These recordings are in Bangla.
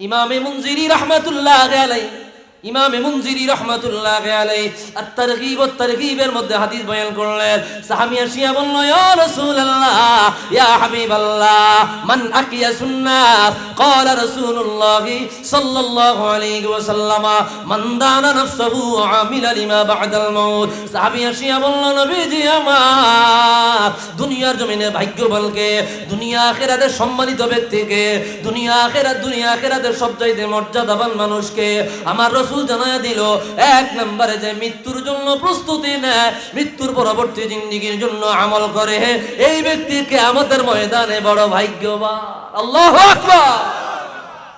ইমামে মুনজিরি রহমতুল্লাহ আলাই ইমামে মুনজিরি রহমাতুল্লাহ আলাই আর তারগিব ও তারগিবের মধ্যে হাদিস বয়ান করলেন সাহাবী আসিয়া বলল ইয়া রাসূলুল্লাহ ইয়া হাবিবাল্লাহ মান আকিয়া সুন্নাত قال رسول الله صلى الله عليه وسلم من دان نفسه وعمل لما بعد الموت সাহাবী আসিয়া বলল নবীজি আমার দুনিয়ার জমিনে ভাগ্যবলকে দুনিয়া আখেরাতের সম্মানিত ব্যক্তিকে দুনিয়া আখেরাত দুনিয়া আখেরাতের সবচাইতে মর্যাদাবান মানুষকে আমার রসুল জানায় দিল, এক নম্বরে যে মৃত্যুর জন্য প্রস্তুতি নেয় মৃত্যুর পরবর্তী জিন্দিগির জন্য আমল করে। এই ব্যক্তিকে আমাদের ময়দানে বড় ভাগ্যবান। আল্লাহ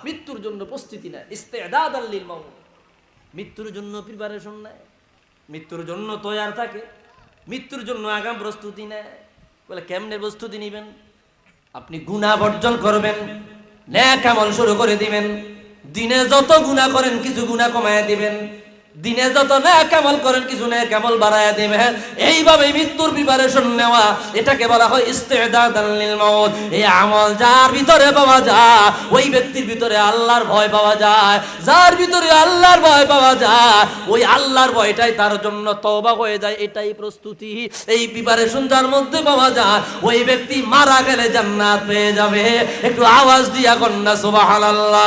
মৃত্যুর জন্য প্রস্তুতি নেয় ইস্তেদাদ আল্লিল মাউত। মৃত্যুর জন্য প্রিপারেশন নেয় মৃত্যুর জন্য তৈয়ার থাকে, মৃত্যুর জন্য আগাম প্রস্তুতি নেয় বলে, কেমনে প্রস্তুতি নেবেন? আপনি গুণা বর্জন করবেন ন্যাক আমল শুরু করে দিবেন। দিনে যত গুণা করেন কিছু গুণা কমায় দিবেন। দিনে যত ন্যাক আমল করেন, কিছু ন্যাক আমল বাড়ায় দিবেন। এইভাবে মৃত্যুর প্রিপারেশন নেওয়া, এটাকে বলা হয় ইস্তেদাদাল লিল মাউত। এই আমল যার ভিতরে পাওয়া যায়, ওই ব্যক্তির ভিতরে আল্লাহর ভয় পাওয়া যায়, যার ভিতরে আল্লাহর ভয় পাওয়া যায়, ওই আল্লাহর ভয়টাই তার জন্য তওবা হয়ে যায়, এটাই প্রস্তুতি। এই প্রিপারেশন যার মধ্যে পাওয়া যায়, ওই ব্যক্তি মারা গেলে জান্নাত পেয়ে যাবে। একটু আওয়াজ দিয়া কন্যা, সুবহানাল্লাহ।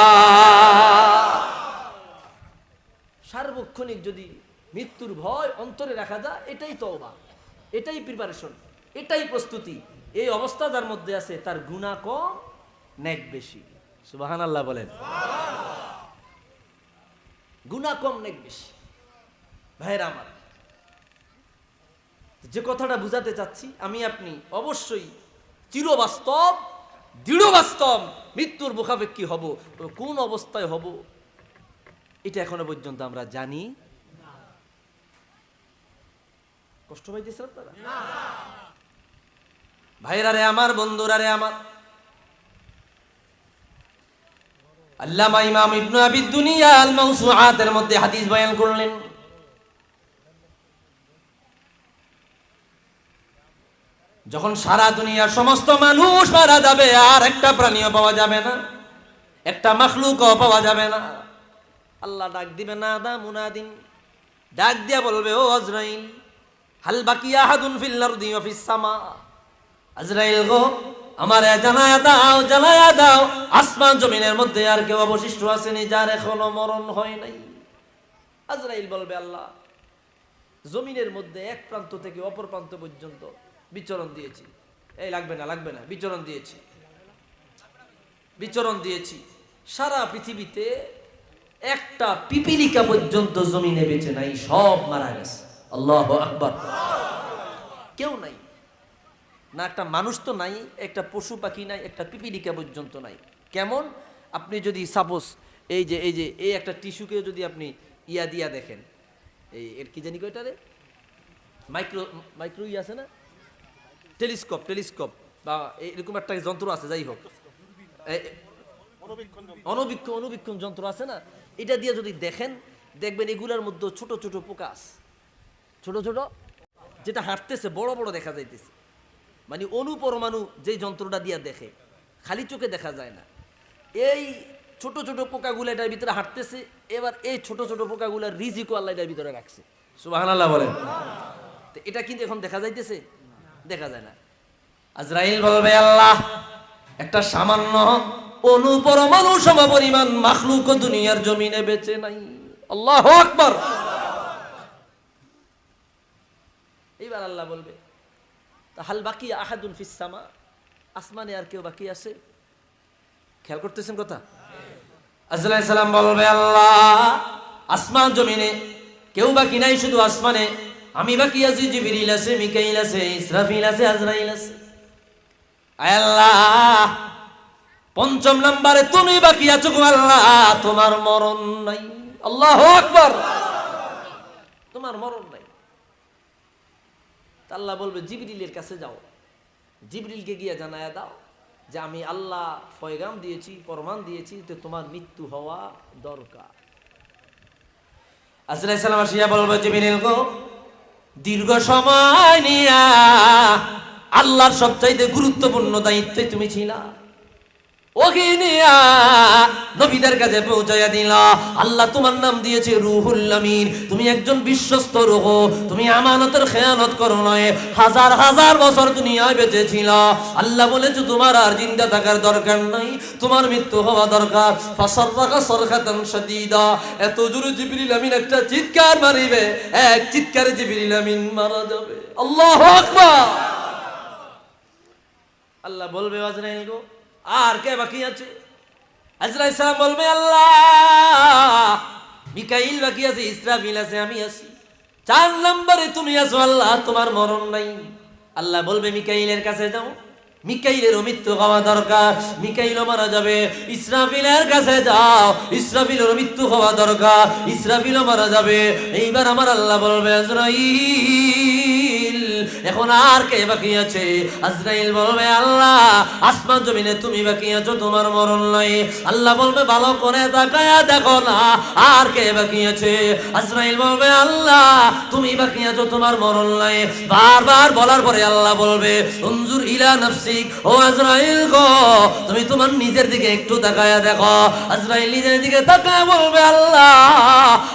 সার্বক্ষণিক যদি মৃত্যুর ভয় অন্তরে রাখা যায়, এটাই তওবা। এটাই প্রিপারেশন এটাই প্রস্তুতি। এই অবস্থা যার মধ্যে আছে, তার গুণা কম নেক বেশি। সুবাহান আল্লাহ বলেন। গুণা কম নেক বেশি। ভাইয়েরা আমার, যে কথাটা বুঝাতে চাচ্ছি, আমি আপনি অবশ্যই চিরবাস্তব দৃঢ় বাস্তব মৃত্যুর মুখাপেক্ষি হব। কোন অবস্থায় হব? এটা এখনও পর্যন্ত আমরা জানি। কষ্ট পাইতেছেন আপনারা? ভাইরা রে আমার বন্ধুরা রে আমার। আল্লামা ইমাম ইবনু আবি দুনিয়া আল মাউসুআতের মধ্যে হাদিস বয়ান করলেন। যখন সারা দুনিয়ার সমস্ত মানুষ মারা যাবে আর একটা প্রাণীও পাওয়া যাবে না একটা মখলুকও পাওয়া যাবে না। আল্লাহ ডাক দিবে, না দা মুনাদিন ডাক দিয়া বলবে, ও আজরাইল, হাল বাকি আহাদুন ফিল আরদি ওয়া ফিস সামা? আজরাইল গো, আমার জানায়া দাও জানায়া দাও, আসমান জমিনের মধ্যে আর কেউ অবশিষ্ট আসেনি যার এখনও মরণ হয় নাই। আজরাইল বলবে, আল্লাহ, জমিনের মধ্যে এক প্রান্ত থেকে অপর প্রান্ত পর্যন্ত বিচরণ দিয়েছি। এই লাগবে না লাগবে না, বিচরণ দিয়েছি। বিচরণ দিয়েছি। সারা পৃথিবীতে একটা পিপিলিকা পর্যন্ত জমিনে বেঁচে নাই সব মারা গেছে। আল্লাহ আকবার। কেউ নাই। না একটা মানুষ তো নাই একটা পশু পাখি নাই একটা পিপিলিকা পর্যন্ত নাই। কেমন? আপনি যদি সাপোজ এই যে এই যে এই একটা টিস্যুকে যদি আপনি ইয়া দিয়া দেখেন এই এর কি জানি কয়টা রে? মাইক্রো মাইক্রো ই আছে না? Telescope telescope. বা এরকম একটা যন্ত্র আছে যাই হোক। অনবীক্ষণ অনুবীক্ষণ যন্ত্র আছে না? এটা দিয়ে যদি দেখেন দেখবেন এগুলার মধ্যে ছোট ছোট পোকা আছে। ছোট ছোট যেটা হাঁটতেছে বড় বড় দেখা যাইতেছে। মানে অনুপরমাণু যেই যন্ত্রটা দিয়ে দেখে খালি চোখে দেখা যায় না। এই ছোট ছোট পোকাগুলো এটার ভিতরে হাঁটতেছে এবার এই ছোট ছোট পোকাগুলোর রিজিকও আল্লাহ এটার ভিতরে রাখছে। সুবাহান আল্লাহ বলেন। তো এটা কিন্তু এখন দেখা যাইতেছে দেখা যায় না। আজরাইল বলবে আল্লাহ একটা সামান্য অনুপরমাণু সমপরিমাণ মাখলুক দুনিয়ার জমিনে বেঁচে নাই। আল্লাহ আকবার। এইবার আল্লাহ বলবে হাল বাকি আহাদুন ফিসামা আসমানে আর কেউ বাকি আছে? খেয়াল করতেছেন কথা? আজলাই সালাম বলবে, আল্লাহ, আসমান জমিনে কেউ বাকি নাই, শুধু আসমানে। আমি বাকি আছি, জিবিরিল আছে, মিকাইল আছে, ইসরাফিল আছে, আজরাইল আছে। আল্লাহ পঞ্চম নম্বরে তুমি বাকি আছো আল্লাহ, তোমার মরণ নাই। আল্লাহ আকবার। তোমার মরণ নাই। আল্লাহ বলবে, জিবরিলের কাছে যাও। জিবরিলকে গিয়ে জানায়া দাও যে আমি আল্লাহ ফয়গাম দিয়েছি, প্রমাণ দিয়েছি তো তোমার মৃত্যু হওয়া দরকার। আসসালাম সালাম আসিয়া বলব, জিবরিল গো, দীর্ঘ সময় নিয়া আল্লাহর সবচাইতে গুরুত্বপূর্ণ দায়িত্বে তুমি ছিলা। নবীদের কাছে পৌঁছাইয়া দিলা। আল্লাহ তোমার নাম দিয়েছে রুহুল আমিন। তুমি একজন বিশ্বস্ত রুহ তুমি আমানতের খেয়ানত করো নয়। হাজার হাজার বছর দুনিয়ায় বেঁচে ছিল আল্লাহ বলেছে, তোমার আর জিন্দা থাকার দরকার নাই, তোমার মৃত্যু হওয়া দরকার। ফাসাররাকা সরখাতান শাদীদা। এত জোরে জিবরিল আমিন একটা চিৎকার মারিবে। এক চিৎকারে জিবরিল আমিন মারা যাবে। আল্লাহু আকবার। আল্লাহ বলবে, আজরাইল গো আর কে বাকি আছে? আজরাইল সালাম বলবে, আল্লাহ, মিকাইল বাকি আছে, ইসরাফিল আছে, আমি আছি। চার নম্বরে তুমি আছো, আল্লাহ, তোমার মরণ নাই। আল্লাহ বলবে, মিকাইলের কাছে যাও। মিকাইলেরও মৃত্যু হওয়া দরকার। মিকাইলও মারা যাবে, ইসরাফিলের কাছে যাও। ইসরাফিলেরও মৃত্যু হওয়া দরকার। ইসরাফিলও মারা যাবে। এইবার আমার আল্লাহ বলবে, আজরাইল এখন আর কে বাকি আছে আজরাইল বলবে, আল্লাহ, আসমান জমিনে তুমি বাকি আছো তোমার মরণ নাই। আল্লাহ বলবে, ভালো করে তাকায়া দেখো না, আর কে বাকি আছে আজরাইল বলবে, আল্লাহ, তুমি বাকি আছো তোমার মরণ নাই। বারবার বলার পরে আল্লাহ বলবে, উনজুর ইলা নাফসিক, ও আজরাইল গো, তুমি তোমার নিজের দিকে একটু তাকায়া দেখো। আজরাইল নিজের দিকে তাকায়া বলবে, আল্লাহ,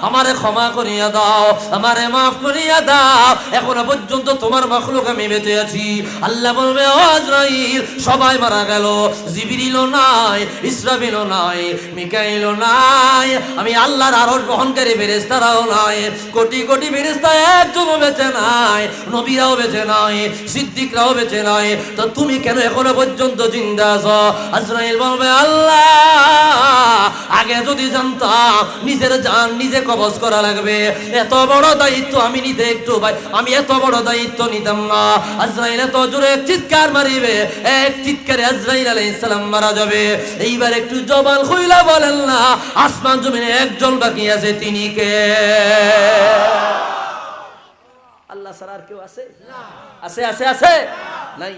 আমারে ক্ষমা করিয়া দাও, আমারে মাফ করিয়া দাও, এখনও পর্যন্ত তোমার মখলুক আমি বেঁচে আছি। আল্লাহ বলবে, ও আজরাইল, সবাই মারা গেল। জিবিরিলও নাই, ইসরাফিলও নাই, মিকাইলও নাই। আমি আল্লাহর আরশ বহনকারী ফেরেশতারাও নাই। কোটি কোটি ফেরেশতা একজনও বেঁচে নাই, নবীরাও বেঁচে নাই, সিদ্দিকরাও বেঁচে নাই। তো তুমি কেন এখনও পর্যন্ত জিন্দা আছো? আজরাইল বলবে, আল্লাহ আগে যদি জানতাম নিজের জান নিজে কবজ করা লাগবে। এত বড় দায়িত্ব আমি নিতে একটু ভাই আমি এত বড় দায়িত্ব নিতাম না। আজরাইল এত জোরে এক চিৎকার মারিবে এক চিৎকারে আজরাইল আলাইহিস সালাম মারা যাবে। এইবার একটু জবাল খুইলা বলেন না আসমান জমিনে একজন বাকি আছে তিনি কে? আল্লাহ ছাড়া আর কেউ আছে? আছে আছে আছে? নাই।